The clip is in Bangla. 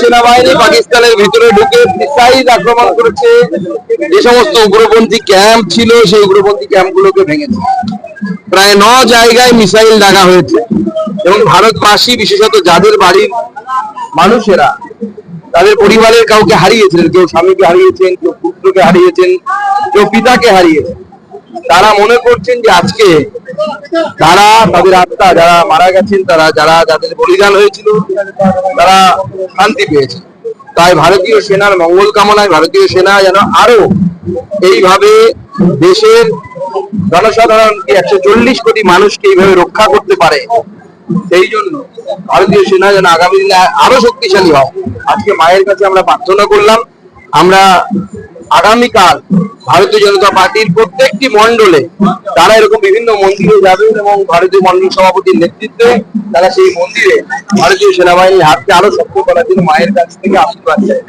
সেনাবাহিনী পাকিস্তানের ভিতরে ঢুকে আক্রমণ করেছে। যে সমস্ত উগ্রপন্থী ক্যাম্প ছিল সেই উগ্রপন্থী ক্যাম্পগুলোকে ভেঙেছে প্রায় ন জায়গায় মিসাইল দাগা হয়েছে। এবং ভারতবাসী বিশেষত যাদের বাড়ির মানুষেরা তাদের পরিবারের কাউকে হারিয়েছিলেন কেউ স্বামীকে হারিয়েছেন কেউ পুত্রকে হারিয়েছেন কেউ পিতাকে হারিয়েছেন তারা মনে করছেন যে আজকে তারা তাদের আত্মা যারা মারা গেছেন, তারা যারা যাদের বলিদান হয়েছিল, তারা শান্তি পেয়েছে। তাই ভারতীয় সেনার মঙ্গল কামনায় ভারতীয় সেনা যেন আরও এইভাবে দেশের জনসাধারণকে একশো চল্লিশ কোটি মানুষকে এইভাবে রক্ষা করতে পারে, সেই জন্য ভারতীয় সেনা যেন আগামী দিনে আরও শক্তিশালী হয়। আজকে মায়ের কাছে আমরা প্রার্থনা করলাম, আমরা আগামীকাল ভারতীয় জনতা পার্টির প্রত্যেকটি মন্ডলে তারা এরকম বিভিন্ন মন্দিরে যাবেন এবং ভারতীয় মন্ডল সভাপতির নেতৃত্বে তারা সেই মন্দিরে ভারতীয় সেনাবাহিনীর হাতকে আরও শক্ত করার জন্য মায়ের কাছ থেকে আশীর্বাদ চাই